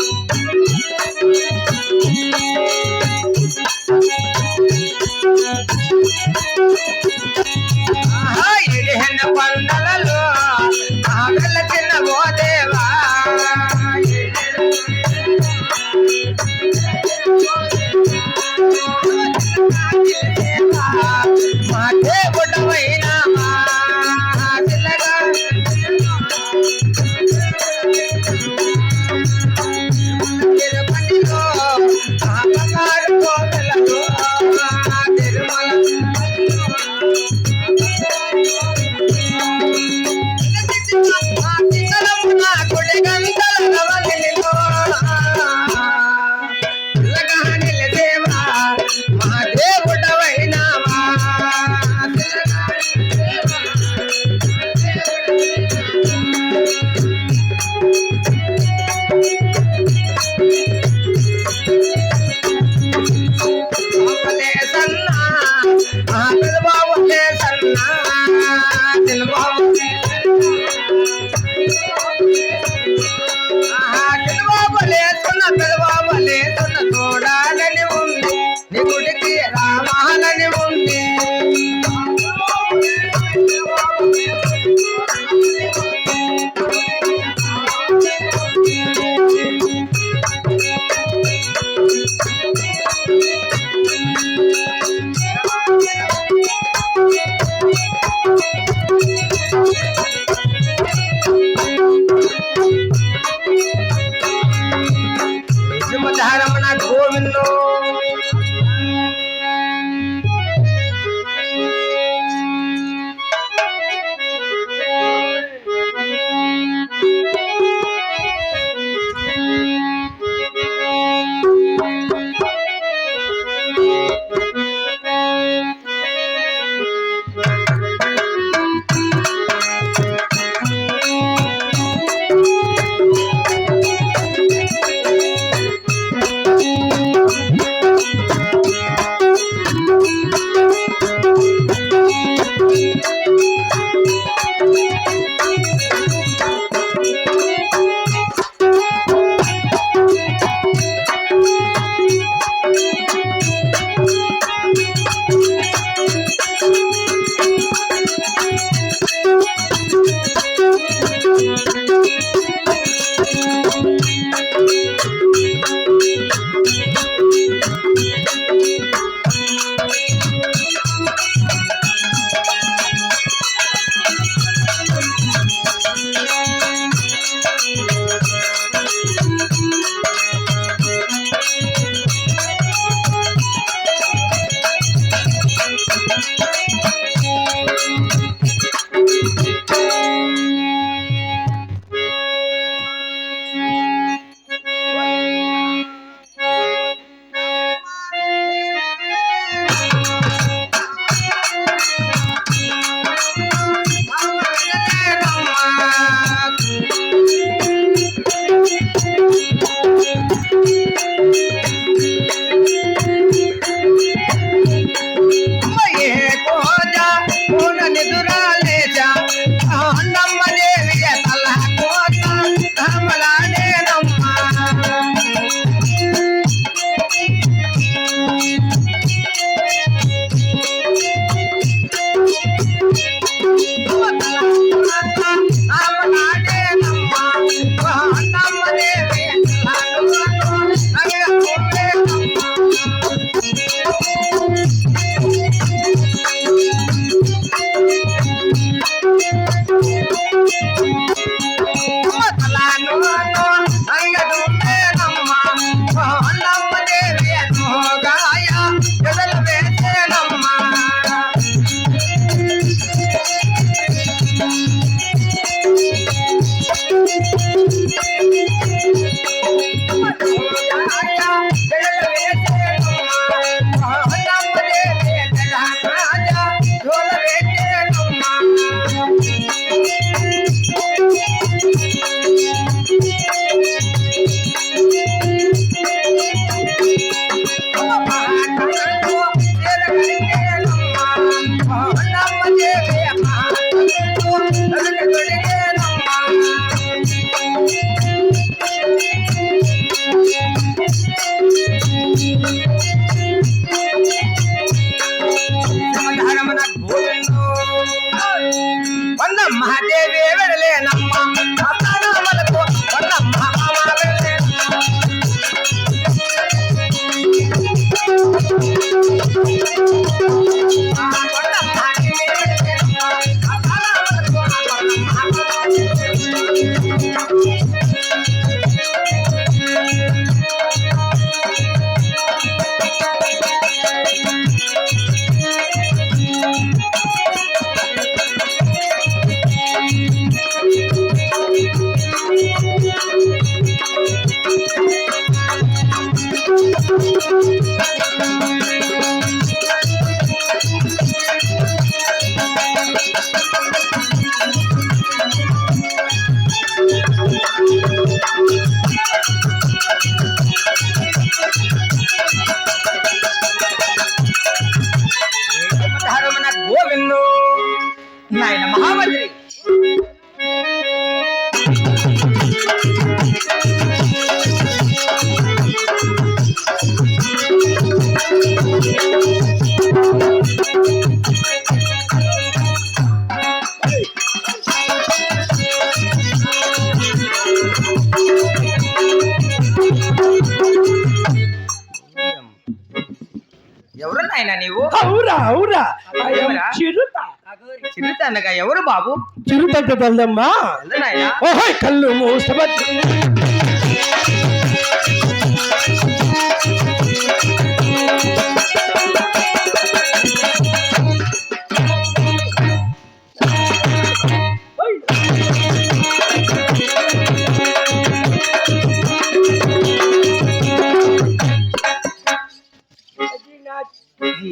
ఆహా, ఇడిహెన్న కొండలలో ఆగల చిన్న ఓ దేవా మా దేవుడమైన మా చిల్లగా తిరుపతిలో ఆ బంగారు కోవెలలో ఆ తిరుమల మా దేవుడవైనా मिलवा గోవిందో నాయన మహామంత్రి చిరుత అనగా ఎవరు బాబు? చిరుత తెల్లమ్మా. ఎవరు నాయన ఓహో కళ్ళు మూసబట్టి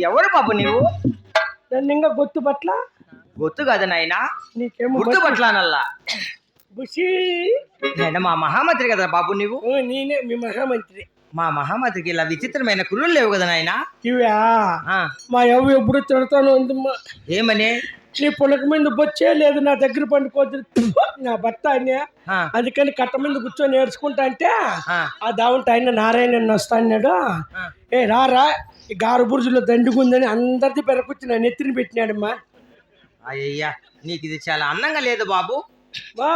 ఎవరు బాబు నీవు? నన్ను ఇంకా గుర్తు గుర్తు కాదు నాయన. గుర్తు పట్లానల్లా. నాయన మా మహామంత్రి కదా బాబు నీవు? ఓ నేనే మీ మహామంత్రి. మా మహామంత్రికి ఇలా విచిత్రమైన కురులు లేవు కదా నాయన? ఇవా? ఆ, మా ఎవ్వ ఎప్పుడు తిడతాను ఉందమ్మా. ఏమని? నీ పులక మీద బొచ్చే లేదు నా దగ్గర పండుకోవద్దు. నా భర్త ఆయన. అందుకని కట్ట మీద కూర్చొని నేర్చుకుంటా అంటే ఆ, దావంట ఆయన నారాయణ వస్తాడు. ఏ రారా ఈ గారు బురుజులో దండుకుందని అందరిది పెరకొచ్చి నా నెత్తిని పెట్టినాడమ్మా. అయ్యయ్యా నీకు ఇది చాలా అందంగా లేదు బాబు. వా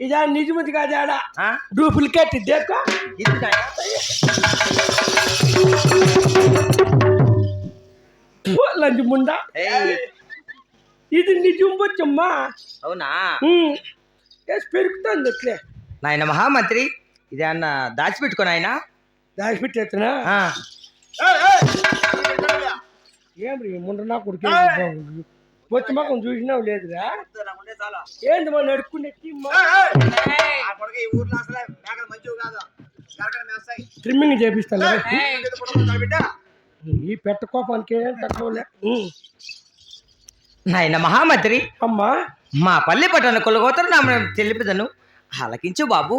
ఇదా నిజమది కాదాడా ఆ, డూప్లికేట్ దేక ఇది? లంచి ఇది నిజం వచ్చమ్మా అవునా? పెరుగుతుంది అట్లే. నాయన మహామంత్రి ఇది అన్న దాచిపెట్టుకో నాయన? దాచిపెట్టేస్తున్నా ఏం ముందు నా కొడుకు వచ్చి మాకు చూసినావు లేదురా? ఏంది మా నడుక్కునే ట్రిమ్మింగ్ చేపిస్తాను ఈ పెట్ట కోపానికి తక్కువలే. నాయన మహామంత్రి అమ్మా. మా పల్లె పట్టణ కొలగోతరు నామ తెలిపిదను. ఆలకించు బాబు.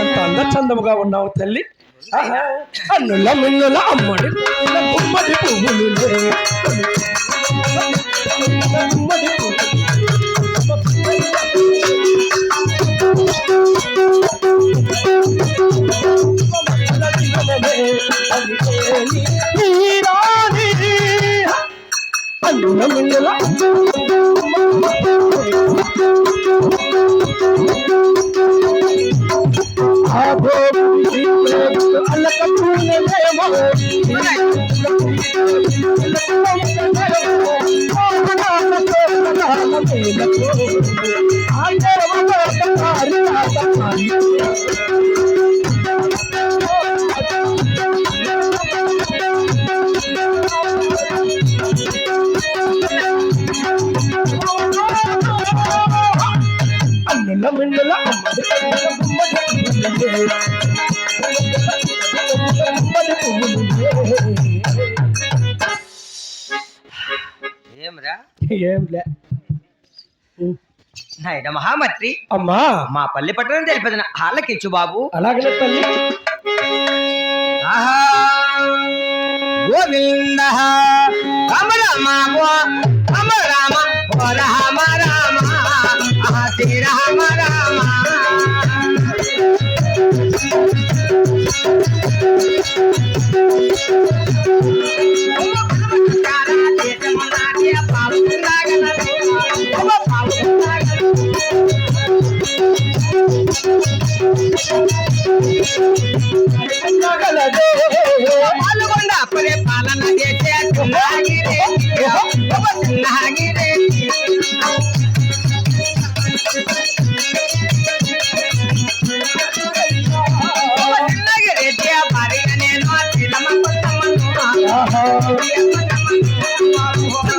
ఎంత అంద చందముగా ఉన్నావు తల్లి. అన్నుల మిన్నుల అమ్మడి. పువ్వులు Abu అన్నుల మిన్నుల అన్నుల మిన్నుల అమ్మడి ఏంలే నాయన మహామంత్రి. అమ్మా. మా పల్లె పట్టణం తెలిపిదను ఆలకించు బాబు. అలాగనే తల్లి. ఆహా. గోవింద. రామ రామ రామ రామ ఓ రామ రామ. ఆహా శ్రీ రామ రామ.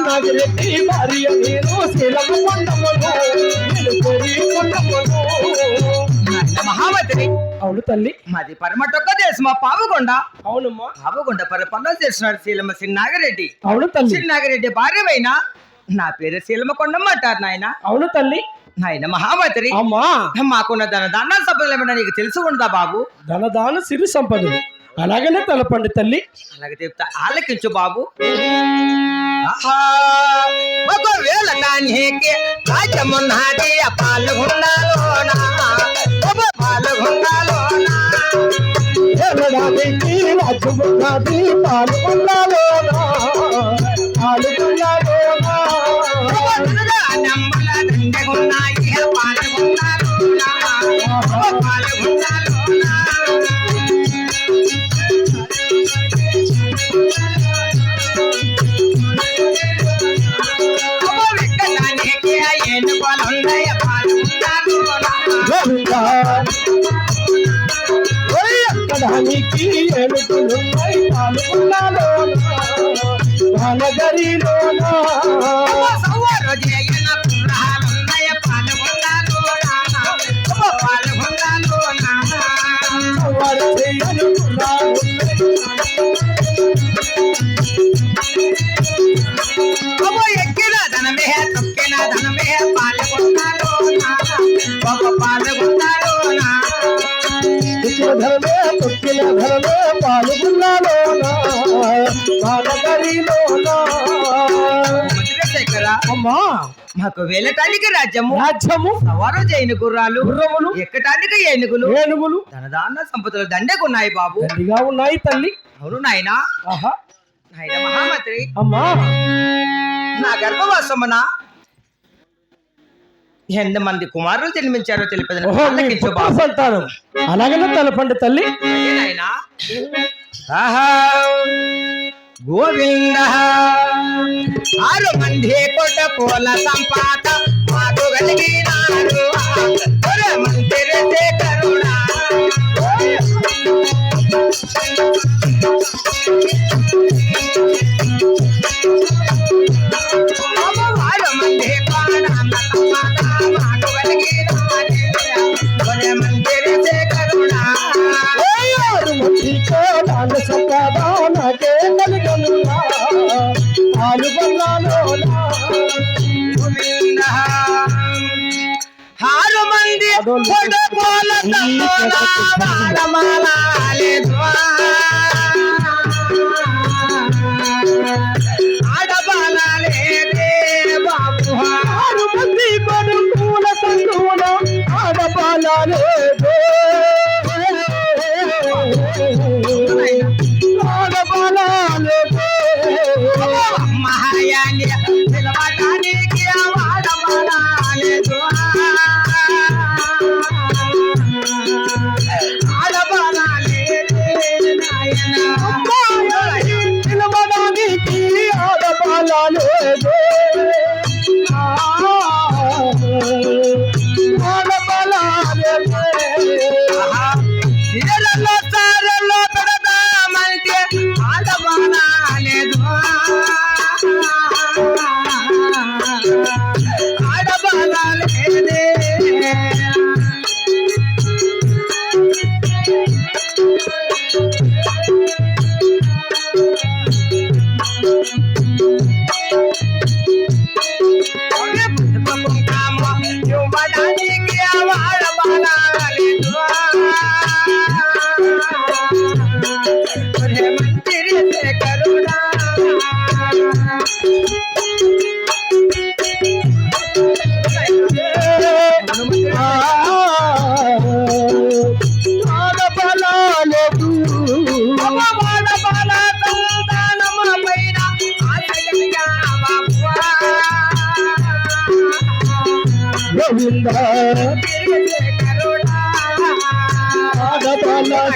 నాగరెడ్డి భార్య నేను అవును తల్లి. మాది పరమటొక్క దేశమా పావుకొండ అవునమ్మా. పావుకొండ పరిపాలన చేస్తున్నాడు శీలమ సిన్నాగిరెడ్డి. అవును తల్లి. సిన్నాగిరెడ్డి భార్యవైన? నా పేరు శీలమ కొండమ్మ అంటారు నాయన. అవును తల్లి. నాయన మహామతిని అమ్మా. మాకున్న ధన దాన సంపదలు ఏమన్నా నీకు తెలిసి ఉందా బాబు? ధనదాన సిరి సంపదలు. అలాగనే తెలపండి తల్లి. అలాగే చెప్తా. ఆలకించు బాబు. ఒకవేళ నానికి రాజ్యమున్నది పాల్గొండాలోనా? రాజ్యమున్నది వెక్కడానికి ఏనుకోలున్నాయి పాల్గొండాలోనా ఎక్కడానికి వానగరిలోనా మాకు వెళ్ళటానికి రాజ్యము రాజ్యము సవారు గుర్రాలు గుర్రములు ఎక్కటానికి ఏనుగులు ఏనుగులు ధనదాన సంపదలు దండకున్నాయి బాబు. దండిగా ఉన్నాయి తల్లి. అవును నాయనా. ఆహా. నాయన మహామంత్రి. అమ్మా. నా గర్భవాసమున ఎంత మంది కుమారులు జన్మించారో తెలిపేది ఓహో మీ ఆలకించు పుత్ర బాబు. సంతానం. అలాగనే తెలపండి తల్లి. నాయనా. ఆహా. గోవింద. ఆరు మంది కొట్ట పూల సంపాత మాకు కలిగినారు ఒరే మంత్రి కరుణ. ఆరు కోడాల సంపాదా నాకే కలిగనురా పాల్గొన్నాలోనా ఆరు మంది కొడుకోల ఆడబాలే బాబు ఆరు మంది కొడుకుల సంగున ఆడబాలలేదు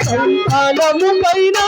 సంతానము పైన.